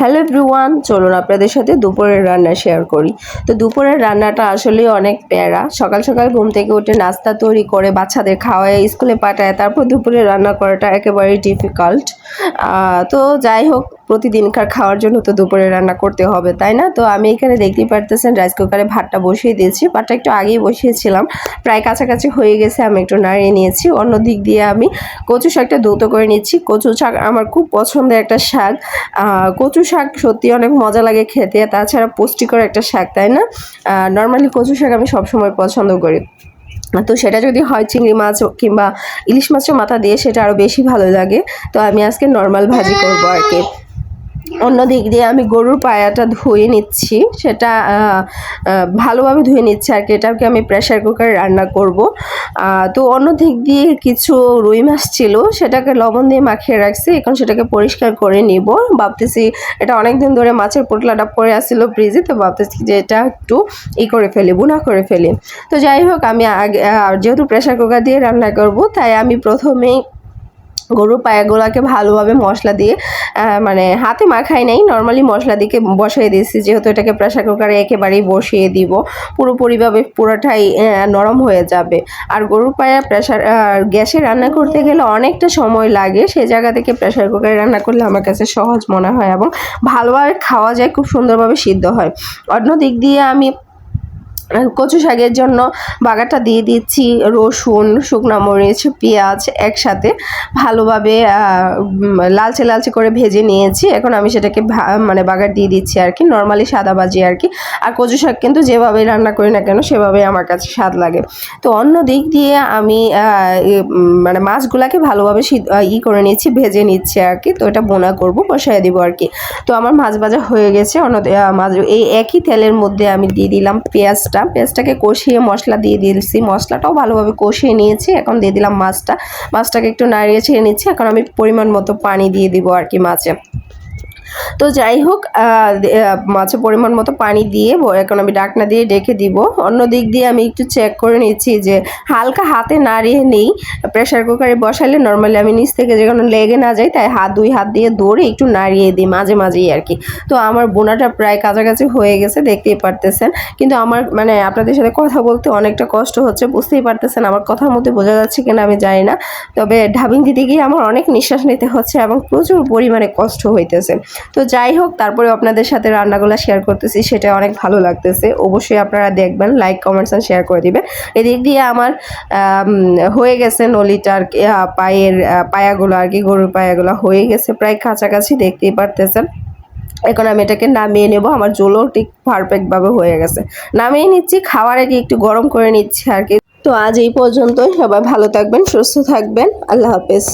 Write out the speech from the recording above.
Hello everyone চলুন আপনাদের সাথে দুপুরের রান্না শেয়ার করি। তো দুপুরের রান্নাটা আসলে অনেক প্যারা। সকাল সকাল ঘুম থেকে উঠে নাস্তা তৈরি করে বাচ্চাদের খাওয়ায়, স্কুলে পাঠায়, তারপর দুপুরে রান্না করাটা একেবারেই ডিফিকাল্ট তো যাই হোক প্রতিদিনকার খাওয়ার জন্য তো দুপুরে রান্না করতে হবে, তাই না? তো আমি এখানে দেখতেই পারতেছেন রাইস কুকারে ভাতটা বসিয়ে দিয়েছি। ভাতটা একটু আগেই বসিয়েছিলাম। প্রায় কাছাকাছি হয়ে গেছে, আমি একটু নাড়িয়ে নিয়েছি। অন্য দিক দিয়ে আমি কচু শাকটা দ্রুত করে নিচ্ছি। কচু শাক আমার খুব পছন্দের একটা শাক। কচু শাক সত্যি অনেক মজা লাগে খেতে, তাছাড়া পুষ্টিকর একটা শাক, তাই না? নর্মালি কচু শাক আমি সবসময় পছন্দ করি। তো সেটা যদি হয় চিংড়ি মাছ কিংবা ইলিশ মাছের মাথা দিয়ে, সেটা আরও বেশি ভালো লাগে। তো আমি আজকে নর্মাল ভাজি করব আর কি। অন্য দিক দিয়ে আমি গরুর পায়াটা ধুয়ে নিচ্ছি। সেটা ভালোভাবে ধুয়ে নিচ্ছি আর কি। এটাকে আমি প্রেশার কুকারে রান্না করব। তো অন্য দিক দিয়ে কিছু রুই মাছ ছিল, সেটাকে লবণ দিয়ে মাখিয়ে রাখছি। এখন সেটাকে পরিষ্কার করে নিব। ভাবতেছি এটা অনেক দিন ধরে মাছের পোটলাটা পরে আসছিল ফ্রিজে তো ভাবতেছি যে এটা একটু ই করে ফেলি, বুনা করে ফেলি। তো যাই হোক, আমি আগে যেহেতু প্রেশার কুকার দিয়ে রান্না করব, তাই আমি প্রথমেই গরুর পায়াগুলোকে ভালোভাবে মশলা দিয়ে মানে হাতে মাখাই নাই নর্মালি মশলা দিকে বসিয়ে দিয়েছি, যেহেতু এটাকে প্রেশার কুকারে একেবারেই বসিয়ে দিব পুরোপুরিভাবে পুরোটাই নরম হয়ে যাবে। আর গরুর পায়া প্রেশার গ্যাসে রান্না করতে গেলে অনেকটা সময় লাগে সেই জায়গা থেকে প্রেশার কুকারে রান্না করলে আমার কাছে সহজ মনে হয় এবং ভালোভাবে খাওয়া যায়, খুব সুন্দরভাবে সিদ্ধ হয়। অন্য দিক দিয়ে আমি কচু শাকের জন্য বাগাটা দিয়ে দিচ্ছি, রসুন, শুকনো মরিচ, পেঁয়াজ একসাথে ভালোভাবে লালচে লালচে করে ভেজে নিয়েছি। এখন আমি সেটাকে মানে বাগার দিয়ে দিচ্ছি আর কি, নর্মালি সাদা ভাজি আর কি। আর কচু শাক কিন্তু যেভাবে রান্না করি না কেন সেভাবেই আমার কাছে স্বাদ লাগে। তো অন্য দিক দিয়ে আমি মানে মাছগুলাকে ভালোভাবে ই করে নিচ্ছি ভেজে নিচ্ছি আর কি। তো এটা বোনা করব, বসায় দিব আর কি। তো আমার মাছ ভাজা হয়ে গেছে। অন্য মাছ, এই একই তেলের মধ্যে আমি দিয়ে দিলাম পেঁয়াজটা। পেঁয়াজটাকে কষিয়ে মশলা দিয়ে দিয়েছি। মশলাটাও ভালোভাবে কষিয়ে নিয়েছি। এখন দিয়ে দিলাম মাছটা। মাছটাকে একটু নাড়িয়ে ছেড়ে নিচ্ছি। এখন আমি পরিমাণ মতো পানি দিয়ে দিব আর কি মাছে। তো যাই হোক মাছের পরিমাণ মতো পানি দিয়ে এখন আমি ডাকনা দিয়ে ডেকে দিব। অন্য দিক দিয়ে আমি একটু চেক করে নিচ্ছি যে হালকা হাতে নাড়িয়ে নেই। প্রেশার কুকারে বসালে নর্মালি আমি নিচ থেকে যেন লেগে না যাই, তাই হাত, দুই হাত দিয়ে ধরে একটু নাড়িয়ে দিই মাঝে মাঝেই আর কি। তো আমার বোনাটা প্রায় কাছাকাছি হয়ে গেছে, দেখতেই পারতেছেন। কিন্তু আমার মানে আপনাদের সাথে কথা বলতে অনেকটা কষ্ট হচ্ছে, বুঝতেই পারতেছেন আমার কথার মধ্যে বোঝা যাচ্ছে কিনা আমি জানি না। তবে ঢাবিং দিতে গিয়ে আমার অনেক নিঃশ্বাস নিতে হচ্ছে এবং প্রচুর পরিমাণে কষ্ট হইতেছে। তো যাই হোক তারপরে আপনাদের সাথে রান্নাগুলো শেয়ার করতেছি সেটা অনেক ভালো লাগতেছে। অবশ্যই আপনারা দেখবেন লাইক কমেন্টস অ্যান্ড শেয়ার করে দিবেন। এদিক দিয়ে আমার আম, হয়ে গেছে নলিটার পায়ের পায়াগুলো আর কি গরুর পায়াগুলো হয়ে গেছে প্রায় কাছাকাছি দেখতেই পারতেছেন। এখন আমি এটাকে নামিয়ে নেব আমার জোলও ঠিক পারফেক্টভাবে হয়ে গেছে। নামিয়ে নিচ্ছি খাওয়ার আগে একটু গরম করে নিচ্ছি আর কি। তো আজ এই পর্যন্তই সবাই ভালো থাকবেন সুস্থ থাকবেন আল্লাহ হাফেজ।